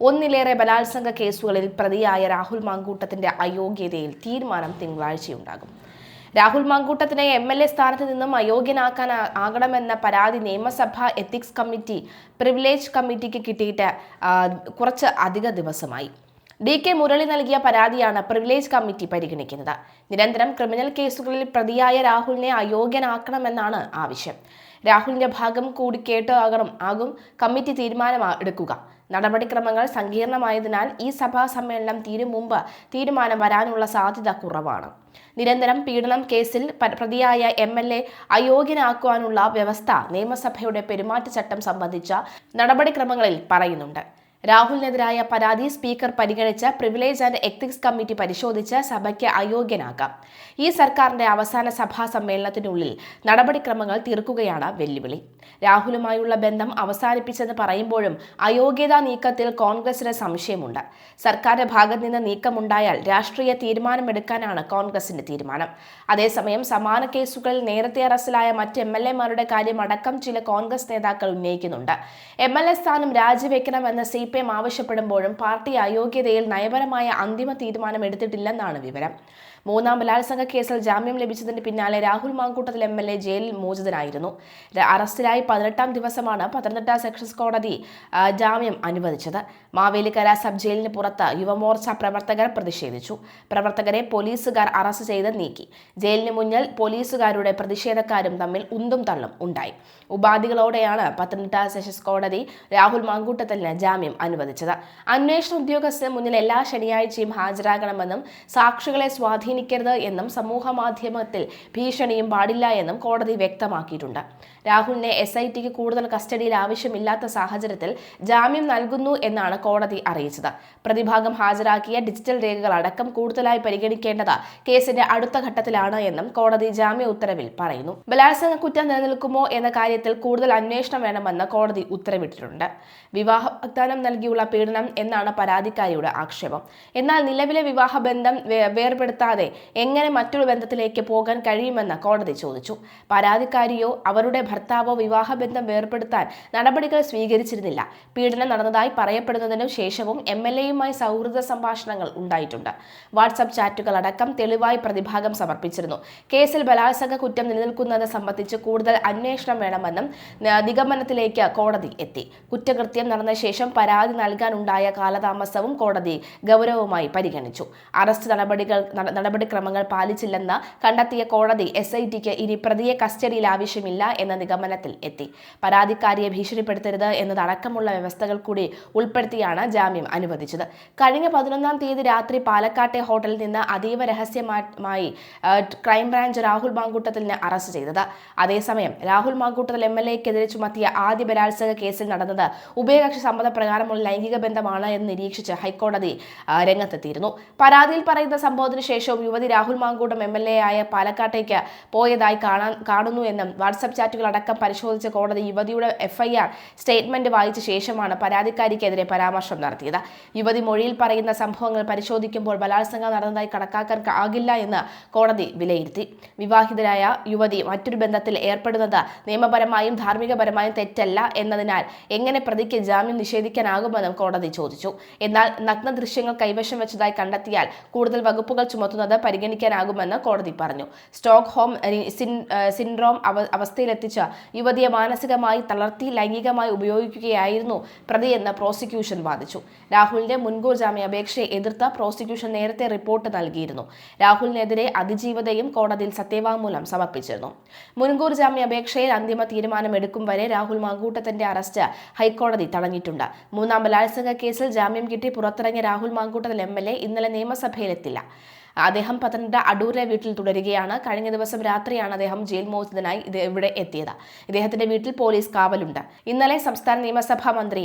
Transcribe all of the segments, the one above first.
ഒന്നിലേറെ ബലാത്സംഗ കേസുകളിൽ പ്രതിയായ രാഹുൽ മാങ്കൂട്ടത്തിന്റെ അയോഗ്യതയിൽ തീരുമാനം തിങ്കളാഴ്ചയുണ്ടാകും. രാഹുൽ മാങ്കൂട്ടത്തിനെ എം എൽ എ സ്ഥാനത്ത് നിന്നും അയോഗ്യനാക്കാൻ ആകണമെന്ന പരാതി നിയമസഭാ എത്തിക്സ് കമ്മിറ്റി പ്രിവിലേജ് കമ്മിറ്റിക്ക് കിട്ടിയിട്ട് കുറച്ച് അധിക ദിവസമായി. ഡി കെ മുരളി നൽകിയ പരാതിയാണ് പ്രിവിലേജ് കമ്മിറ്റി പരിഗണിക്കുന്നത്. നിരന്തരം ക്രിമിനൽ കേസുകളിൽ പ്രതിയായ രാഹുലിനെ അയോഗ്യനാക്കണമെന്നാണ് ആവശ്യം. രാഹുലിന്റെ ഭാഗം കൂടി കേട്ട് ആകണം ആകും കമ്മിറ്റി തീരുമാനം എടുക്കുക. നടപടിക്രമങ്ങൾ സങ്കീർണമായതിനാൽ ഈ സഭാ സമ്മേളനം തീരും മുമ്പ് തീരുമാനം വരാനുള്ള സാധ്യത കുറവാണ്. നിരന്തരം പീഡനം കേസിൽ പ്രതിയായ എം എൽ എ അയോഗ്യനാക്കുവാനുള്ള വ്യവസ്ഥ നിയമസഭയുടെ പെരുമാറ്റച്ചട്ടം സംബന്ധിച്ച നടപടിക്രമങ്ങളിൽ പറയുന്നുണ്ട്. രാഹുലിനെതിരായ പരാതി സ്പീക്കർ പരിഗണിച്ച് പ്രിവിലേജ് ആൻഡ് എത്തിക്സ് കമ്മിറ്റി പരിശോധിച്ച് സഭയ്ക്ക് അയോഗ്യനാക്കാം ഈ സർക്കാരിന്റെ അവസാന സഭാ സമ്മേളനത്തിനുള്ളിൽ നടപടിക്രമങ്ങൾ തീർക്കുകയാണ് വെല്ലുവിളി. രാഹുലുമായുള്ള ബന്ധം അവസാനിപ്പിച്ചെന്ന് പറയുമ്പോഴും അയോഗ്യതാ നീക്കത്തിൽ കോൺഗ്രസിന് സംശയമുണ്ട്. സർക്കാരിന്റെ ഭാഗത്ത് നിന്ന് നീക്കമുണ്ടായാൽ രാഷ്ട്രീയ തീരുമാനമെടുക്കാനാണ് കോൺഗ്രസിന്റെ തീരുമാനം. അതേസമയം സമാന കേസുകളിൽ നേരത്തെ അറസ്റ്റിലായ മറ്റ് എം എൽ എമാരുടെ കാര്യമടക്കം ചില കോൺഗ്രസ് നേതാക്കൾ ഉന്നയിക്കുന്നുണ്ട്. എം എൽ എ സ്ഥാനം രാജിവെക്കണമെന്ന് സി എം ആവശ്യപ്പെടുമ്പോഴും പാർട്ടി അയോഗ്യതയിൽ നയപരമായ അന്തിമ തീരുമാനം എടുത്തിട്ടില്ലെന്നാണ് വിവരം. മൂന്നാം ബലാത്സംഗ കേസിൽ ജാമ്യം ലഭിച്ചതിന് പിന്നാലെ Rahul Mankoottathil M L A ജയിലിൽ മോചിതനായിരുന്നു. അറസ്റ്റിലായി പതിനെട്ടാം ദിവസമാണ് പത്തനംതിട്ട സെഷൻസ് കോടതി ജാമ്യം അനുവദിച്ചത്. മാവേലിക്കര സബ് ജയിലിന് പുറത്ത് യുവമോർച്ച പ്രവർത്തകർ പ്രതിഷേധിച്ചു. പ്രവർത്തകരെ പോലീസുകാർ അറസ്റ്റ് ചെയ്ത് നീക്കി. ജയിലിന് മുന്നിൽ പോലീസുകാരുടെ പ്രതിഷേധക്കാരും തമ്മിൽ ഉന്തും തള്ളും ഉണ്ടായി. ഉപാധികളോടെയാണ് പത്തനംതിട്ട സെഷൻസ് കോടതി രാഹുൽ മാങ്കൂട്ടത്തലിന് ജാമ്യം അനുവദിച്ചത്. അന്വേഷണ ഉദ്യോഗസ്ഥന് മുന്നിൽ എല്ലാ ശനിയാഴ്ചയും ഹാജരാകണമെന്നും സാക്ഷികളെ സ്വാധീനിക്കരുത് എന്നും സമൂഹ മാധ്യമത്തിൽ ഭീഷണിയും പാടില്ല എന്നും കോടതി വ്യക്തമാക്കിയിട്ടുണ്ട്. രാഹുലിനെ എസ് ഐ ടിക്ക് കൂടുതൽ കസ്റ്റഡിയിൽ ആവശ്യമില്ലാത്ത സാഹചര്യത്തിൽ ജാമ്യം നൽകുന്നു എന്നാണ് കോടതി അറിയിച്ചത്. പ്രതിഭാഗം ഹാജരാക്കിയ ഡിജിറ്റൽ രേഖകൾ അടക്കം കൂടുതലായി പരിഗണിക്കേണ്ടത് കേസിന്റെ അടുത്ത ഘട്ടത്തിലാണ് എന്നും കോടതി ജാമ്യ ഉത്തരവിൽ പറയുന്നു. ബലാത്സംഗ കുറ്റം നിലനിൽക്കുമോ എന്ന കാര്യത്തിൽ കൂടുതൽ അന്വേഷണം വേണമെന്ന് കോടതി ഉത്തരവിട്ടിട്ടുണ്ട്. വിവാഹ വാഗ്ദാനം നൽകിയുള്ള പീഡനം എന്നാണ് പരാതിക്കാരിയുടെ ആക്ഷേപം. എന്നാൽ നിലവിലെ വിവാഹബന്ധം വേ- വേർപെടുത്താതെ എങ്ങനെ മറ്റൊരു ബന്ധത്തിലേക്ക് പോകാൻ കഴിയുമെന്ന് കോടതി ചോദിച്ചു. പരാതിക്കാരിയോ അവരുടെ ഭർത്താവോ വിവാഹബന്ധം വേർപെടുത്താൻ നടപടികൾ സ്വീകരിച്ചിരുന്നില്ല. പീഡനം നടന്നതായി പറയപ്പെടുന്നതിനു ശേഷവും എം എൽ എയുമായി സൗഹൃദ സംഭാഷണങ്ങൾ ഉണ്ടായിട്ടുണ്ട്. വാട്സപ്പ് ചാറ്റുകൾ അടക്കം തെളിവായി പ്രതിഭാഗം സമർപ്പിച്ചിരുന്നു. കേസിൽ ബലാത്സംഗ കുറ്റം നിലനിൽക്കുന്നത് സംബന്ധിച്ച് കൂടുതൽ അന്വേഷണം വേണമെന്നും നിഗമനത്തിലേക്ക് കോടതി എത്തി. കുറ്റകൃത്യം നടന്ന ശേഷം പരാതി നൽകാനുണ്ടായ കാലതാമസവും കോടതി ഗൗരവമായി പരിഗണിച്ചു. അറസ്റ്റ് നടപടികൾ നട- നടപടിക്രമങ്ങൾ പാലിച്ചില്ലെന്ന് കണ്ടെത്തിയ കോടതി എസ് ഐ ടിക്ക് ഇനി പ്രതിയെ കസ്റ്റഡിയിൽ ആവശ്യമില്ല എന്ന നിഗമനത്തിൽ എത്തി. പരാതിക്കാരിയെ ഭീഷണിപ്പെടുത്തരുത് എന്നതടക്കമുള്ള വ്യവസ്ഥകൾ കൂടി ഉൾപ്പെടുത്തിയാണ് ജാമ്യം അനുവദിച്ചത്. കഴിഞ്ഞ പതിനൊന്നാം തീയതി രാത്രി പാലക്കാട്ടെ ഹോട്ടലിൽ നിന്ന് അതീവ രഹസ്യമായി ക്രൈംബ്രാഞ്ച് രാഹുൽ മാങ്കൂട്ടത്തിലിനെ അറസ്റ്റ് ചെയ്തത്. അതേസമയം രാഹുൽ മാങ്കൂട്ടത്തിൽ എം എൽ എക്കെതിരെ ചുമത്തിയ ആദ്യ ബലാത്സംഗ കേസിൽ നടന്നത് ഉഭയകക്ഷി സമ്മതപ്രകാരമുള്ള ലൈംഗിക ബന്ധമാണ് എന്ന് നിരീക്ഷിച്ച് ഹൈക്കോടതി രംഗത്തെത്തിയിരുന്നു. പരാതിയിൽ പറയുന്ന സംഭവത്തിന് ശേഷവും യുവതി Rahul Mankoottam M L A ആയ പാലക്കാട്ടേക്ക് പോയതായി കാണാൻ കാണുന്നു എന്നും വാട്സപ്പ് ചാറ്റുകൾ അടക്കം പരിശോധിച്ച കോടതി യുവതിയുടെ എഫ്ഐആർ സ്റ്റേറ്റ്മെന്റ് വായിച്ച ശേഷമാണ് പരാതിക്കാരിക്കെതിരെ പരാമർശം നടത്തിയത്. യുവതി മൊഴിയിൽ പറയുന്ന സംഭവങ്ങൾ പരിശോധിക്കുമ്പോൾ ബലാത്സംഗം നടന്നതായി കണക്കാക്കാൻ ക- ആകില്ല എന്ന് കോടതി വിലയിരുത്തി. വിവാഹിതരായ യുവതി മറ്റൊരു ബന്ധത്തിൽ ഏർപ്പെടുന്നത് നിയമപരമായും ധാർമ്മികപരമായും തെറ്റല്ല എന്നതിനാൽ എങ്ങനെ പ്രതിക്ക് ജാമ്യം നിഷേധിക്കാനാകുമെന്നും കോടതി ചോദിച്ചു. എന്നാൽ നഗ്ന ദൃശ്യങ്ങൾ കൈവശം വെച്ചതായി കണ്ടെത്തിയാൽ കൂടുതൽ വകുപ്പുകൾ ചുമത്തുന്നത് പരിഗണിക്കാനാകുമെന്ന് കോടതി പറഞ്ഞു. സ്റ്റോക്ക് ഹോം സിൻഡ്രോം അവസ്ഥയിലെത്തിച്ച യുവതിയെ മാനസികമായി തളർത്തി ലൈംഗികമായി ഉപയോഗിക്കുകയായിരുന്നു പ്രതിയെന്ന് പ്രോസിക്യൂഷൻ വാദിച്ചു. രാഹുലിന്റെ മുൻകൂർ ജാമ്യാപേക്ഷയെ എതിർത്ത പ്രോസിക്യൂഷൻ നേരത്തെ റിപ്പോർട്ട് നൽകിയിരുന്നു. രാഹുലിനെതിരെ അതിജീവതയും കോടതിയിൽ സത്യവാങ്മൂലം സമർപ്പിച്ചിരുന്നു. മുൻകൂർ ജാമ്യാപേക്ഷയിൽ അന്തിമ തീരുമാനമെടുക്കും വരെ രാഹുൽ മാങ്കൂട്ടത്തിന്റെ അറസ്റ്റ് ഹൈക്കോടതി തടഞ്ഞിട്ടുണ്ട്. മൂന്നാം ബലാത്സംഗ കേസിൽ ജാമ്യം കിട്ടി പുറത്തിറങ്ങിയ രാഹുൽ മാങ്കൂട്ടത്തിൽ എ ഇന്നലെ നിയമസഭയിലെത്തില്ല. അദ്ദേഹം പത്തനംതിട്ട അടൂരിലെ വീട്ടിൽ തുടരുകയാണ്. കഴിഞ്ഞ ദിവസം രാത്രിയാണ് അദ്ദേഹം ജയിൽ മോചിതനായി ഇത് ഇവിടെ എത്തിയത്. ഇദ്ദേഹത്തിന്റെ വീട്ടിൽ പോലീസ് കാവലുണ്ട്. ഇന്നലെ സംസ്ഥാന നിയമസഭാ മന്ത്രി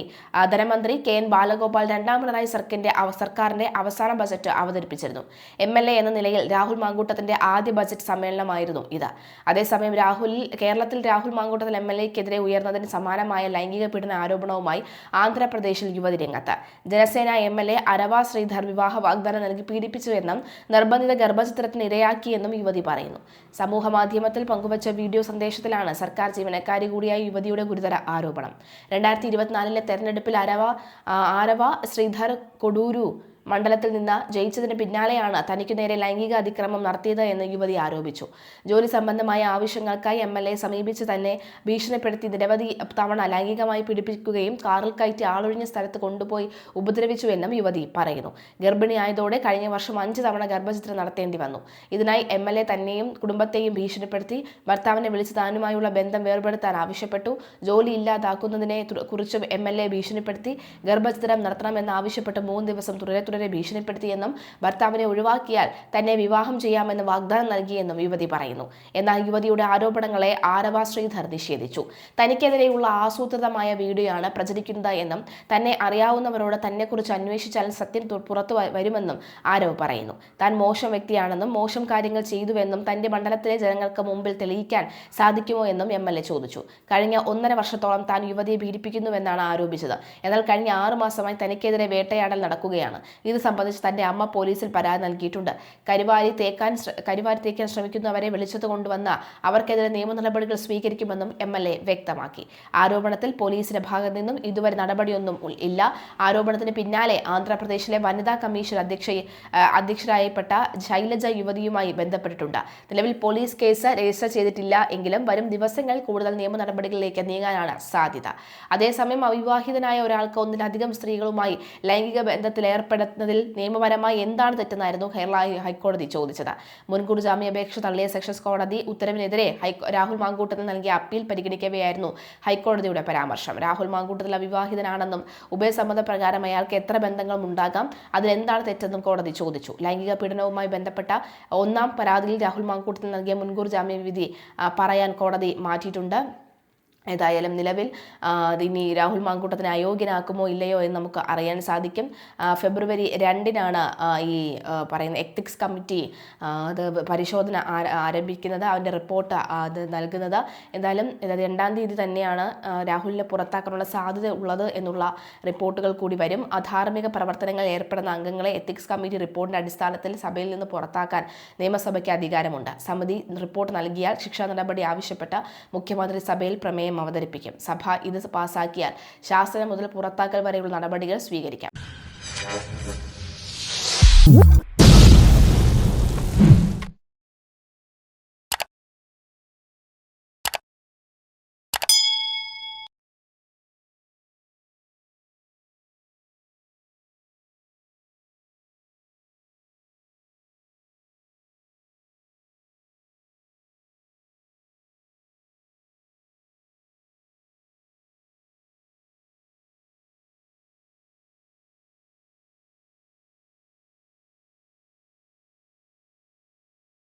ധനമന്ത്രി കെ എൻ ബാലഗോപാൽ രണ്ടാം പിണറായി സർക്കിന്റെ സർക്കാരിന്റെ അവസാന ബജറ്റ് അവതരിപ്പിച്ചിരുന്നു. എം എൽ എ എന്ന നിലയിൽ രാഹുൽ മാങ്കൂട്ടത്തിന്റെ ആദ്യ ബജറ്റ് സമ്മേളനമായിരുന്നു ഇത്. അതേസമയം രാഹുൽ കേരളത്തിൽ രാഹുൽ മാങ്കൂട്ടത്തിൽ എം എൽ എക്കെതിരെ ഉയർന്നതിന് സമാനമായ ലൈംഗിക പീഡന ആരോപണവുമായി ആന്ധ്രാപ്രദേശിൽ യുവതി രംഗത്ത്. Janasena M L A Arava Sreedhar വിവാഹ വാഗ്ദാനം നൽകി പീഡിപ്പിച്ചുവെന്നും നിർബന്ധിത ഗർഭചിത്രത്തിന് ഇരയാക്കിയെന്നും യുവതി പറയുന്നു. സമൂഹ മാധ്യമത്തിൽ പങ്കുവച്ച വീഡിയോ സന്ദേശത്തിലാണ് സർക്കാർ ജീവനക്കാരി കൂടിയായ യുവതിയുടെ ഗുരുതര ആരോപണം. രണ്ടായിരത്തി ഇരുപത്തിനാലിലെ തെരഞ്ഞെടുപ്പിൽ അരവ ആരവ ശ്രീധർ കൊടൂരു മണ്ഡലത്തിൽ നിന്ന് ജയിച്ചതിന് പിന്നാലെയാണ് തനിക്കു നേരെ ലൈംഗിക അതിക്രമം നടത്തിയത് എന്ന് യുവതി ആരോപിച്ചു. ജോലി സംബന്ധമായ ആവശ്യങ്ങൾക്കായി എം എൽ എ സമീപിച്ച് തന്നെ ഭീഷണിപ്പെടുത്തി നിരവധി തവണ ലൈംഗികമായി പീഡിപ്പിക്കുകയും കാറിൽ കയറ്റി ആളൊഴിഞ്ഞ സ്ഥലത്ത് കൊണ്ടുപോയി ഉപദ്രവിച്ചുവെന്നും യുവതി പറയുന്നു. ഗർഭിണിയായതോടെ കഴിഞ്ഞ വർഷം അഞ്ച് തവണ ഗർഭചിത്രം നടത്തേണ്ടി വന്നു. ഇതിനായി എം എൽ എ തന്നെയും കുടുംബത്തെയും ഭീഷണിപ്പെടുത്തി ഭർത്താവിനെ വിളിച്ച് താനുമായുള്ള ബന്ധം വേർപെടുത്താൻ ആവശ്യപ്പെട്ടു. ജോലി ഇല്ലാതാക്കുന്നതിനെ കുറിച്ച് എം എൽ എ ഭീഷണിപ്പെടുത്തി ഗർഭചിത്രം നടത്തണമെന്ന് ആവശ്യപ്പെട്ട് മൂന്ന് ദിവസം തുടരെ തുടരെ ഭീഷണിപ്പെടുത്തിയെന്നും ഭർത്താവിനെ ഒഴിവാക്കിയാൽ തന്നെ വിവാഹം ചെയ്യാമെന്ന് വാഗ്ദാനം നൽകിയെന്നും യുവതി പറയുന്നു. എന്നാൽ യുവതിയുടെ ആരോപണങ്ങളെ ആരവ ശ്രീധർ നിഷേധിച്ചു. തനിക്കെതിരെയുള്ള ആസൂത്രിതമായ വീഡിയോയാണ് പ്രചരിക്കുന്നത് എന്നും തന്നെ അറിയാവുന്നവരോട് തന്നെക്കുറിച്ച് അന്വേഷിച്ചാൽ സത്യം പുറത്തു വരുമെന്നും ആരവ് പറയുന്നു. താൻ മോശം വ്യക്തിയാണെന്നും മോശം കാര്യങ്ങൾ ചെയ്തുവെന്നും തന്റെ മണ്ഡലത്തിലെ ജനങ്ങൾക്ക് മുമ്പിൽ തെളിയിക്കാൻ സാധിക്കുമോ എന്നും എം എൽ എ ചോദിച്ചു. കഴിഞ്ഞ ഒന്നര വർഷത്തോളം താൻ യുവതിയെ പീഡിപ്പിക്കുന്നുവെന്നാണ് ആരോപിച്ചത്. എന്നാൽ കഴിഞ്ഞ ആറു മാസമായി തനിക്കെതിരെ വേട്ടയാടൽ നടക്കുകയാണ്. ഇത് സംബന്ധിച്ച് തന്റെ അമ്മ പോലീസിൽ പരാതി നൽകിയിട്ടുണ്ട്. കരുവാരി തേക്കാൻ കരുവാരി തേക്കാൻ ശ്രമിക്കുന്നവരെ വിളിച്ചത് കൊണ്ടുവന്ന അവർക്കെതിരെ നിയമ നടപടികൾ സ്വീകരിക്കുമെന്നും എം എൽ എ വ്യക്തമാക്കി. ആരോപണത്തിൽ പോലീസിന്റെ ഭാഗത്ത് നിന്നും ഇതുവരെ നടപടിയൊന്നും ഇല്ല. ആരോപണത്തിന് പിന്നാലെ ആന്ധ്രാപ്രദേശിലെ വനിതാ കമ്മീഷൻ അധ്യക്ഷ അധ്യക്ഷരായപ്പെട്ട ശൈലജ യുവതിയുമായി ബന്ധപ്പെട്ടിട്ടുണ്ട്. നിലവിൽ പോലീസ് കേസ് രജിസ്റ്റർ ചെയ്തിട്ടില്ല എങ്കിലും വരും ദിവസങ്ങളിൽ കൂടുതൽ നിയമ നടപടികളിലേക്ക് നീങ്ങാനാണ് സാധ്യത. അതേസമയം അവിവാഹിതനായ ഒരാൾക്ക് ഒന്നിലധികം സ്ത്രീകളുമായി ലൈംഗിക ബന്ധത്തിൽ ഏർപ്പെടുന്നതിൽ നിയമപരമായി എന്താണ് തെറ്റെന്നായിരുന്നു കേരള ഹൈക്കോടതി ചോദിച്ചത്. മുൻകൂർ ജാമ്യാപേക്ഷ തള്ളിയ സെഷൻസ് കോടതി ഉത്തരവിനെതിരെ രാഹുൽ മാങ്കൂട്ടത്തിൽ നൽകിയ അപ്പീൽ പരിഗണിക്കവെയായിരുന്നു ഹൈക്കോടതിയുടെ പരാമർശം. രാഹുൽ മാങ്കൂട്ടത്തിൽ അവിവാഹിതനാണെന്നും ഉഭയസമ്മത പ്രകാരം അയാൾക്ക് എത്ര ബന്ധങ്ങളും ഉണ്ടാകാം അതിലെന്താണ് തെറ്റെന്നും കോടതി ചോദിച്ചു. ലൈംഗിക പീഡനവുമായി ബന്ധപ്പെട്ട ഒന്നാം പരാതിയിൽ രാഹുൽ മാങ്കൂട്ടത്തിൽ നൽകിയ മുൻകൂർ ജാമ്യവിധി പറയാൻ കോടതി മാറ്റിയിട്ടുണ്ട്. ഏതായാലും നിലവിൽ ഇനി രാഹുൽ മാങ്കൂട്ടത്തിനെ അയോഗ്യനാക്കുമോ ഇല്ലയോ എന്ന് നമുക്ക് അറിയാൻ സാധിക്കും. ഫെബ്രുവരി രണ്ടിനാണ് ഈ പറയുന്ന എത്തിക്സ് കമ്മിറ്റി അത് പരിശോധന ആരംഭിക്കുന്നത് അവന്റെ റിപ്പോർട്ട് അത് നൽകുന്നത്. എന്തായാലും രണ്ടാം തീയതി തന്നെയാണ് രാഹുലിനെ പുറത്താക്കാനുള്ള സാധ്യത ഉള്ളത് എന്നുള്ള റിപ്പോർട്ടുകൾ കൂടി വരും. അധാർമിക പ്രവർത്തനങ്ങളിൽ ഏർപ്പെടുന്ന അംഗങ്ങളെ എത്തിക്സ് കമ്മിറ്റി റിപ്പോർട്ടിന്റെ അടിസ്ഥാനത്തിൽ സഭയിൽ നിന്ന് പുറത്താക്കാൻ നിയമസഭയ്ക്ക് അധികാരമുണ്ട്. സമിതി റിപ്പോർട്ട് നൽകിയാൽ ശിക്ഷാ നടപടി ആവശ്യപ്പെട്ട് മുഖ്യമന്ത്രി സഭയിൽ പ്രമേയം അവതരിപ്പിക്കും. സഭ ഇത് പാസാക്കിയാൽ ശാസ്ത്രം മുതൽ പുറത്താക്കൽ വരെയുള്ള നടപടികൾ സ്വീകരിക്കാം.